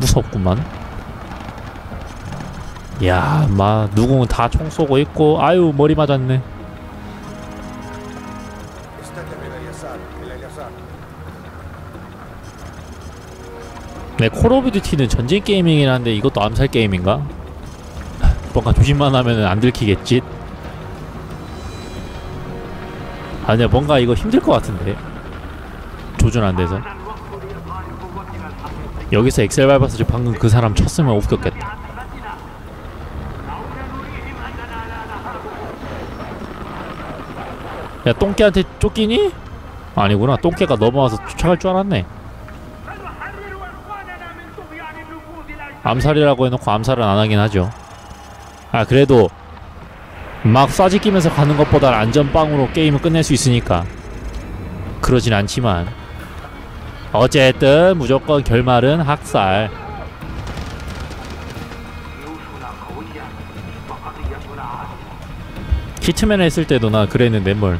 무섭구만. 야, 마 누군 다 총 쏘고 있고, 아유 머리 맞았네. 네, 콜 오브 듀티는 전쟁 게임이긴 한데 이것도 암살 게임인가? 뭔가 조심만 하면은 안 들키겠지? 아, 근데 뭔가 이거 힘들 것 같은데. 조준 안 돼서. 여기서 엑셀 밟아서 저 방금 그 사람 쳤으면 웃겼겠다. 야, 똥개한테 쫓기니? 아니구나. 똥개가 넘어와서 쫓아갈 줄 알았네. 암살이라고 해놓고 암살은 안 하긴 하죠. 아, 그래도 막 쏴지 끼면서 가는 것보다 안전빵으로 게임을 끝낼 수 있으니까. 그러진 않지만. 어쨌든 무조건 결말은 학살. 히트맨 했을 때도 나 그랬는데 뭘.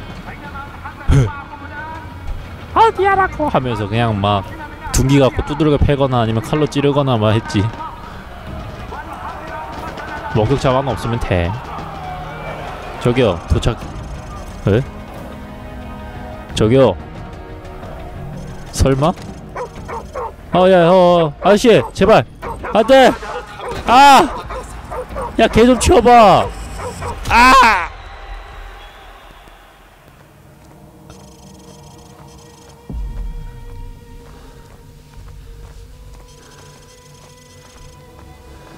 어디야라고 하면서 그냥 막 둥기 갖고 두드려 패거나 아니면 칼로 찌르거나 막 했지. 목격 자만 없으면 돼. 저기요 도착. 에? 저기요. 설마? 어야 어, 아저씨 제발 안돼. 아! 야 개 좀 치워봐. 아!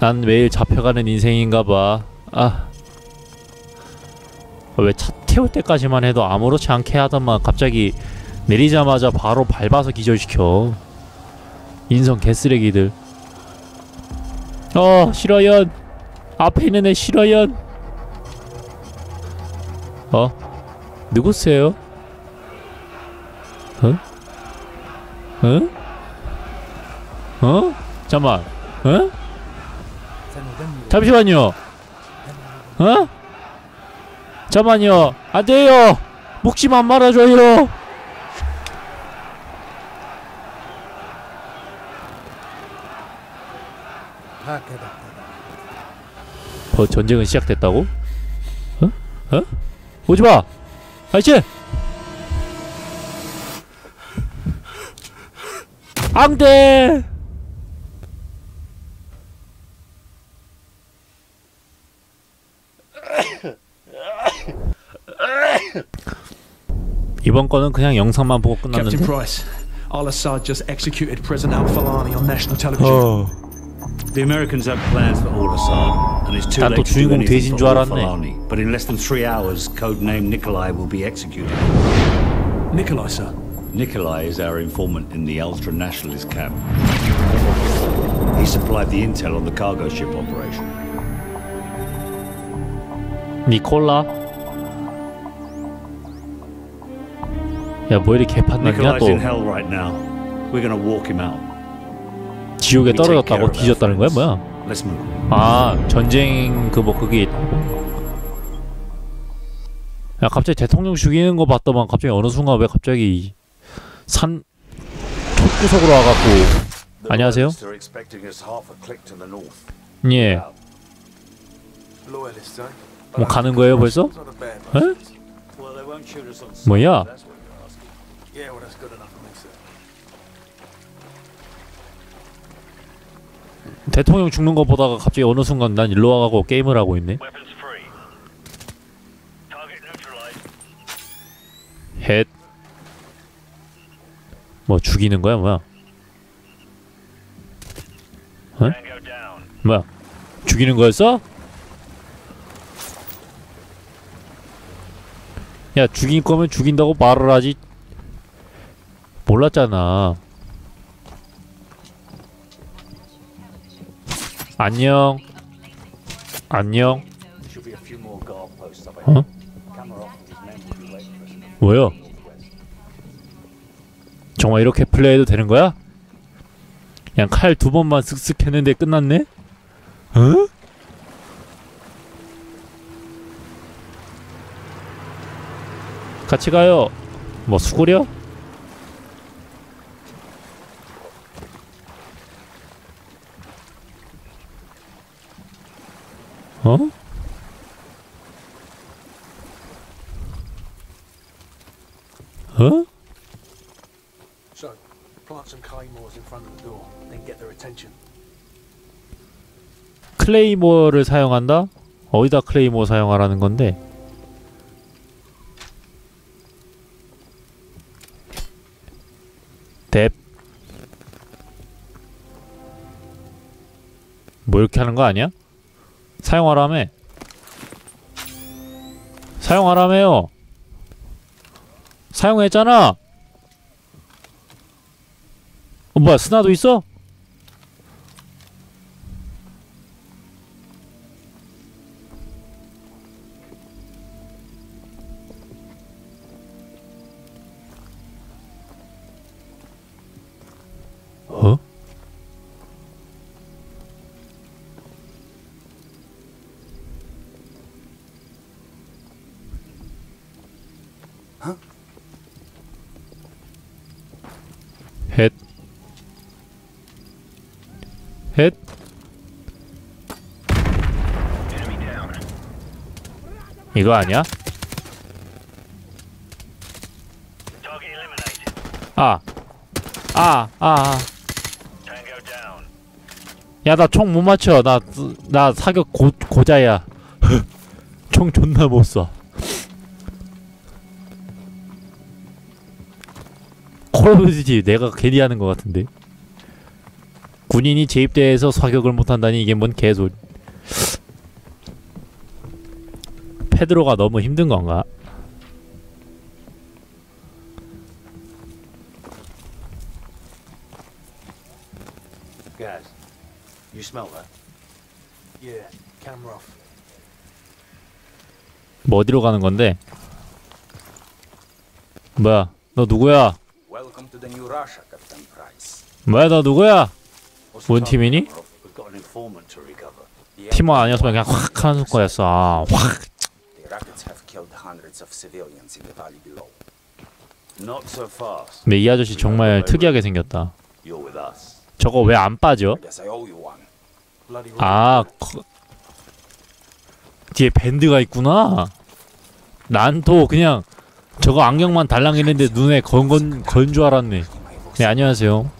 난 매일 잡혀가는 인생인가 봐. 아. 왜 차 태울 때까지만 해도 아무렇지 않게 하더만 갑자기 내리자마자 바로 밟아서 기절시켜. 인성 개쓰레기들. 어, 싫어연. 앞에 있는 애 싫어연. 어? 누구세요? 어? 어? 어? 잠만. 어? 잠시만요. 어? 잠만요. 안 돼요. 묵지만 말아줘요. 어, 전쟁은 시작됐다고? 어? 어? 오지 마. 아이씨. 앙대. 이번 거는 그냥 영상만 보고 끝났는데. Price, Al Assad just executed President Al Falani on national television. 어. The Americans have plans for Al Assad, and it's too 난또 late to do 주인공 anything 돼지인 for 줄 Al 알았네. Falani. But in less than three hours, codename Nikolai will be executed. Nikolai, sir. Nikolai is our informant in the ultra-nationalist camp. He supplied the intel on the cargo ship operation. 니콜라. 야, 뭐 이리 개판났냐 Nikolai's 또. in hell right now. We're gonna walk him out. 지옥에 떨어졌다고 뒤졌다는 거야. 뭐야? 아, 전쟁 그 뭐 그게. 야, 갑자기 대통령 죽이는 거 봤더만 갑자기 어느 순간 왜 갑자기 산 촛구석으로 와갖고 안녕하세요. 예, eh? 뭐 가는 거예요 벌써? 에? 뭐야? 대통령 죽는 거 보다가 갑자기 어느 순간 난 일로 와가고 게임을 하고 있네. 헷. 뭐 죽이는 거야 뭐야? Down. 뭐야? 죽이는 거였어? 야 죽인 거면 죽인다고 말을 하지 몰랐잖아 us in the 뭐야? 정말 이렇게 플레이해도 되는 거야? 그냥 칼 두 번만 쓱쓱 했는데 끝났네? 어? 같이 가요. 뭐 수구려? 어? 어? So, plant some claymores in front of the door, then get their attention. 클레이모어를 사용한다? 어디다 클레이모어 사용하라는 건데? 뎁. 뭐 이렇게 하는 거 아니야? 사용하라며. 사용하라며요. 사용했잖아. 어, 뭐야 스나도 있어? 어? 헷. 이거 아니야? 아. 아, 아, 아. 야, 나 총 못 맞춰. 나, 나 사격 고, 고자야. 총 존나 못 쏴. 콜 오브 듀티 내가 괜히 하는 것 같은데. 군인이 재입대해서 사격을 못한다니 이게 뭔 개소리. 페드로가 너무 힘든 건가? Gaz, you smell that? Yeah, camera off. 뭐 어디로 가는 건데? 뭐야? 너 누구야? Welcome to the new Russia, Captain Price. 뭐야 너 누구야? 뭔 팀이니? 팀원 아니었으면 그냥 확 하는 거였어. 아, 확. 근데 이 아저씨 정말 특이하게 생겼다. 저거 왜 안 빠져? 아, 커... 뒤에 밴드가 있구나. 난 또 그냥 저거 안경만 달랑이는데 눈에 건건 건 줄 알았네. 네 안녕하세요.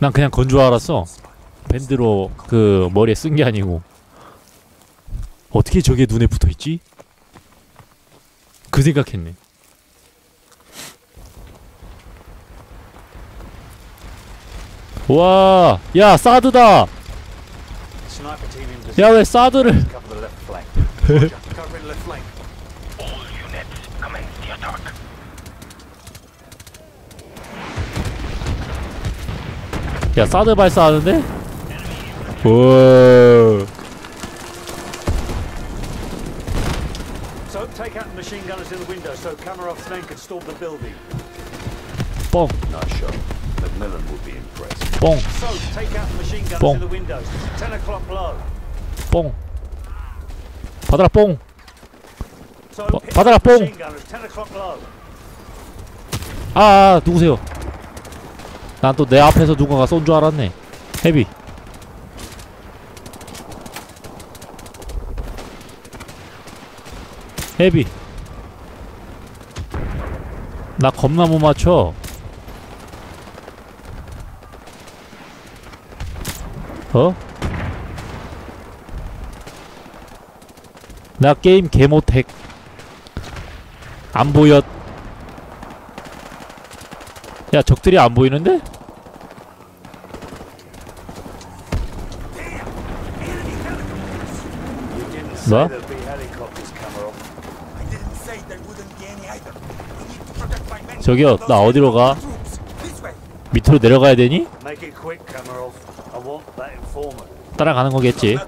난 그냥 건 줄 알았어. 밴드로 그 머리에 쓴 게 아니고. 어떻게 저게 눈에 붙어 있지? 그 생각했네. 와, 야 사드다. 야 왜 사드를? 야 사드 발사하는데? 오. So take out the machine gunners in the window so Kamarov's men can storm the building. 뻥, Nice shot. Macmillan would be impressed. 뻥, So take out the machine gunners Boom. in the windows. Ten o'clock low. 뻥. 받아라 뻥. So 바- 받아라, 뽕. 아, 아 누구세요? 난 또 내 앞에서 누군가 쏜 줄 알았네. 헤비. 헤비. 나 겁나 못 맞춰. 어? 나 게임 개 못해. 안 보여. 야 적들이 안 보이는데? Men. 저기요 나 어디로 가? 밑으로 내려가야 되니? 따라가는 거겠지.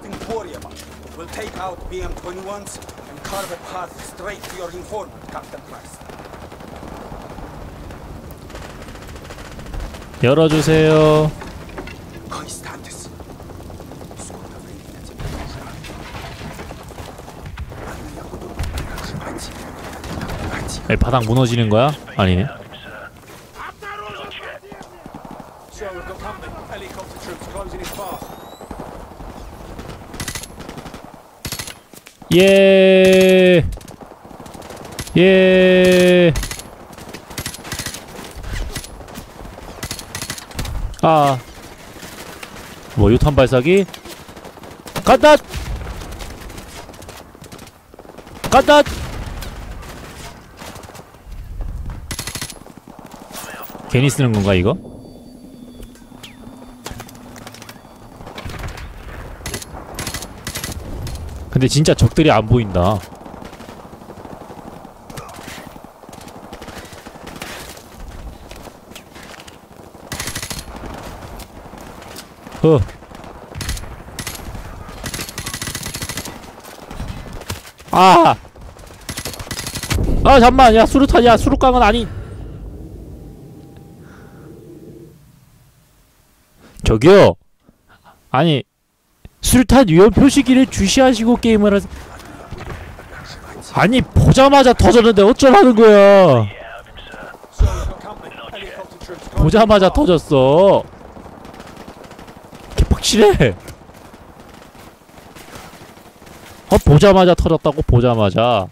We'll take out BM-21s and carve a path straight to your informant, Captain Price. 열어주세요. 에, 바닥 무너지는 거야? 아니네. Sir, we've 아. 뭐 유탄 발사기? 간다. 간다. 괜히 쓰는 건가 이거? 근데 진짜 적들이 안 보인다. 어. 아. 아 잠만 야 수류탄 야 수류깡은 아니. 저기요. 아니 수류탄 위험 표시기를 주시하시고 게임을 하세요. 아니 보자마자 터졌는데 어쩌라는 거야. 보자마자 터졌어. 개빡치네. 어 보자마자 터졌다고 보자마자.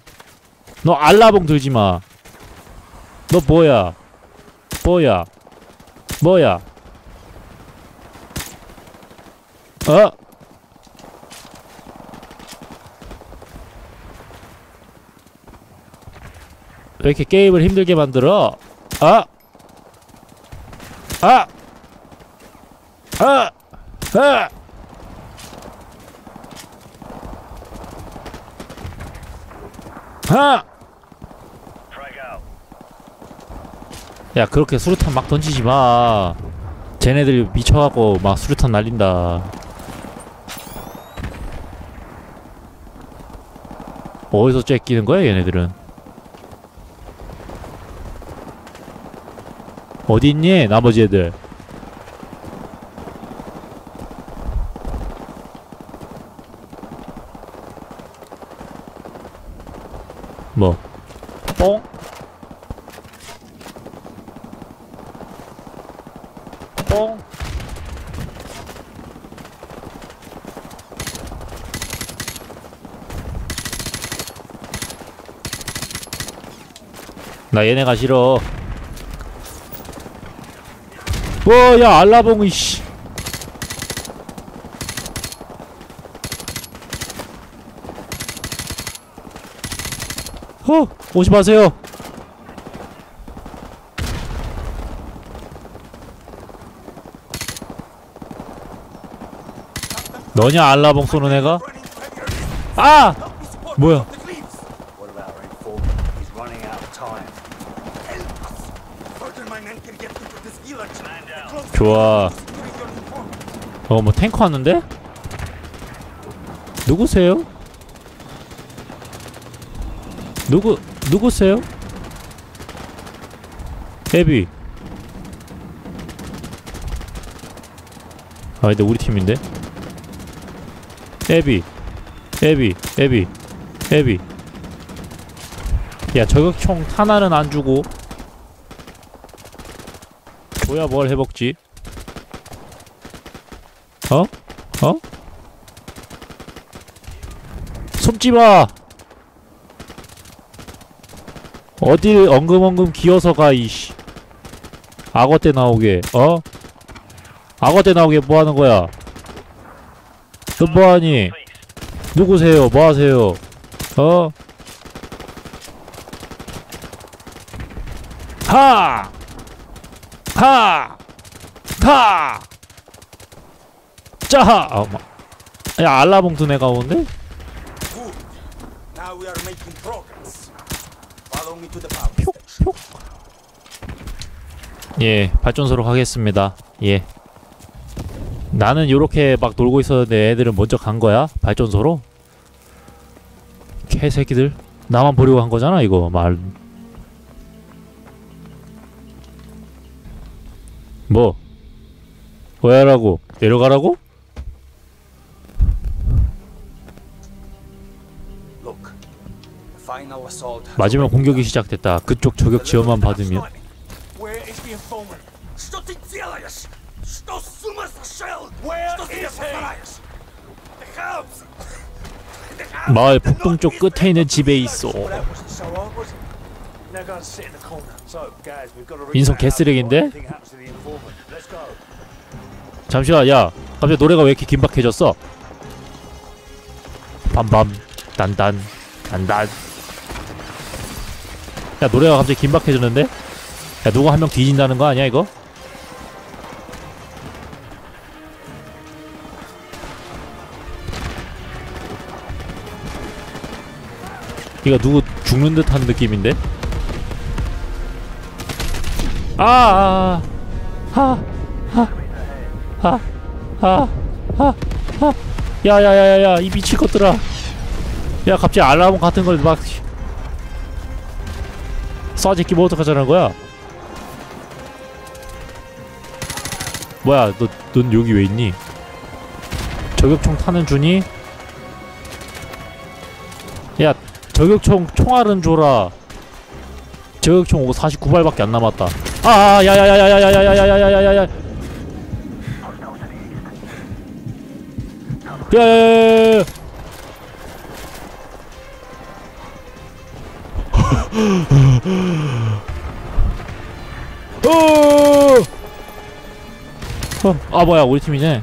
너 알라봉 들지 마. 너 뭐야? 뭐야? 뭐야? 어? 왜 이렇게 게임을 힘들게 만들어? 아! 아! 아! 아! 아! 야 그렇게 수류탄 막 던지지 마. 쟤네들 미쳐갖고 막 수류탄 날린다. 어디서 쬐끼는 거야 얘네들은? 어디 있니 나머지 애들? 뽕? 나 얘네가 싫어. 와, 야, 알라봉이, 씨. 어, 오지 마세요. 너냐, 알라봉 쏘는 애가? 아! 뭐야? 좋아. 어, 뭐 탱커 왔는데? 누구세요? 누구 누구세요? 에비. 아 근데 우리 팀인데? 에비. 에비. 에비. 에비. 야 저격총 하나는 안 주고 줘야 뭘 해먹지? 어? 어? 숨지 마! 어딜 엉금엉금 기어서 가, 이씨. 악어 때 나오게, 어? 악어 때 나오게 뭐 하는 거야? 너 뭐하니? 누구세요? 뭐 하세요? 어? 하! 하! 하! 짜하! 아, 마. 야, 알라봉 두 애가 오는데? 예, 발전소로 가겠습니다. 예. 나는 요렇게 막 놀고 있었는데 애들은 먼저 간 거야? 발전소로? 개새끼들. 나만 보려고 한 거잖아, 이거. 말. 뭐? 왜 하라고? 내려가라고? 마지막 공격이. 시작됐다. 그쪽 저격 지원만 받으면. Что ты делаешь? Что с ума сошел? Where Что ты is he? повторяешь? The house! 마을 북동쪽 끝에 있는 집에 있어. Well, that wasn't so hard, was it? Now go and sit in the corner. So, guys, we've got to reach 인성 that house 개쓰레기인데? before anything happens to the informant. Let's go. 잠시만, 야, 갑자기 노래가 왜 이렇게 긴박해졌어? 밤밤, 단단, 단단. 야, 노래가 갑자기 긴박해졌는데? 야, 누가 한 명 뒤진다는 거 아니야, 이거? 얘가 누구 죽는 듯한 느낌인데? 아, 하, 하, 하, 하, 하, 하. 야야야야야 이 미친 것들아. 야 갑자기 알람 같은 걸 막 쏴짓기 뭐 어떡하자는 거야? 뭐야 너 넌 여기 왜 있니? 저격총 타는 주니? 야 저격총 총알은 줘라 저격총 49발밖에 안 남았다 아 야야야야야야야야야야야야야 야야야야야 어! 어, 아 뭐야 우리 팀이네.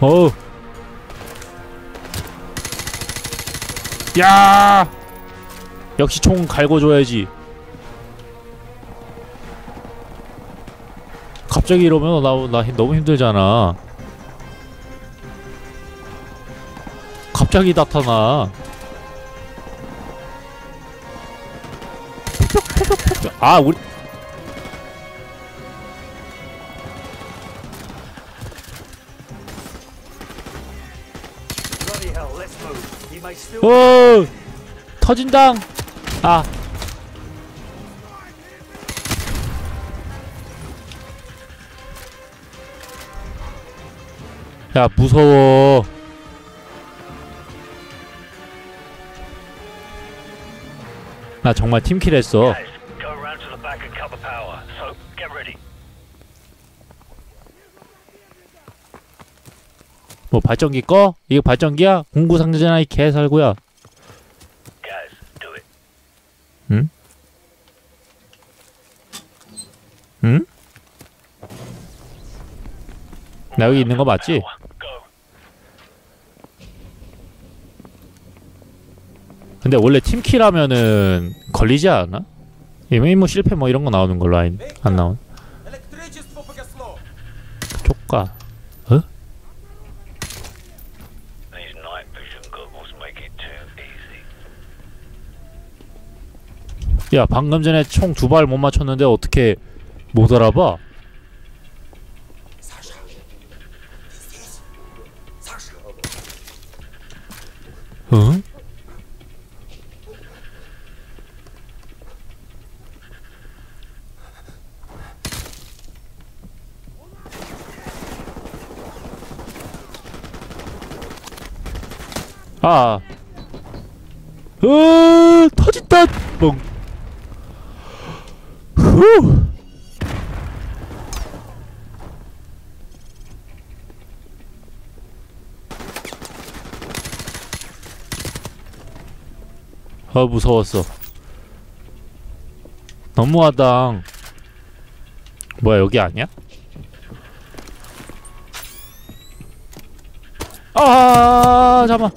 어우. 야! 역시 총 갈고 줘야지. 갑자기 이러면 나, 나 힘- 너무 힘들잖아. 갑자기 나타나. 아 우리. 오 터진당 아 야, 무서워. 나 정말 팀킬 했어. 뭐 발전기 꺼? 이거 발전기야? 공구 상자잖아 이 개살구야. 응? 나 여기 있는 거 맞지? 근데 원래 팀키라면은 걸리지 않아? 임의무 뭐 실패 뭐 이런 거 나오는 걸로 아인, 안 나온 족가 어? 야 방금 전에 총 두 발 못 맞췄는데 어떻게 못 알아봐 응? 아. 으! 아 무서웠어. 너무하다. 뭐야 여기 아니야? 아 잠만.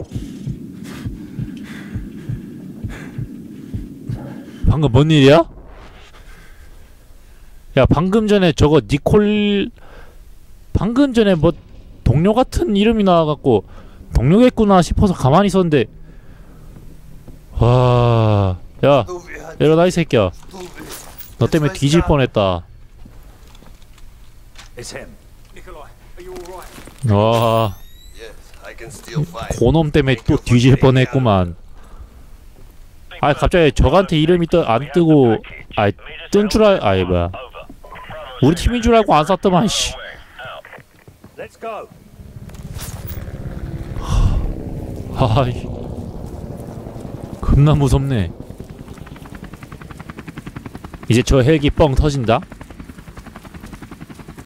방금 뭔 일이야? 야 방금 전에 저거 니콜 방금 전에 뭐 동료 같은 이름이 나와갖고 동료겠구나 싶어서 가만히 있었는데 와, 야, 일어나 이 새끼야. 너 때문에 뒤질 뻔했다. 와, fight. 고놈 때문에 또 뒤질 뻔했구만. 아, 갑자기 저한테 이름이 떠 안 뜨고, 아, 뜬줄 알, 아이 뭐야. 우리 팀인 줄 알고 안 쐈더만 씨. Let's go. 하이. 겁나 무섭네. 이제 저 헬기 뻥 터진다.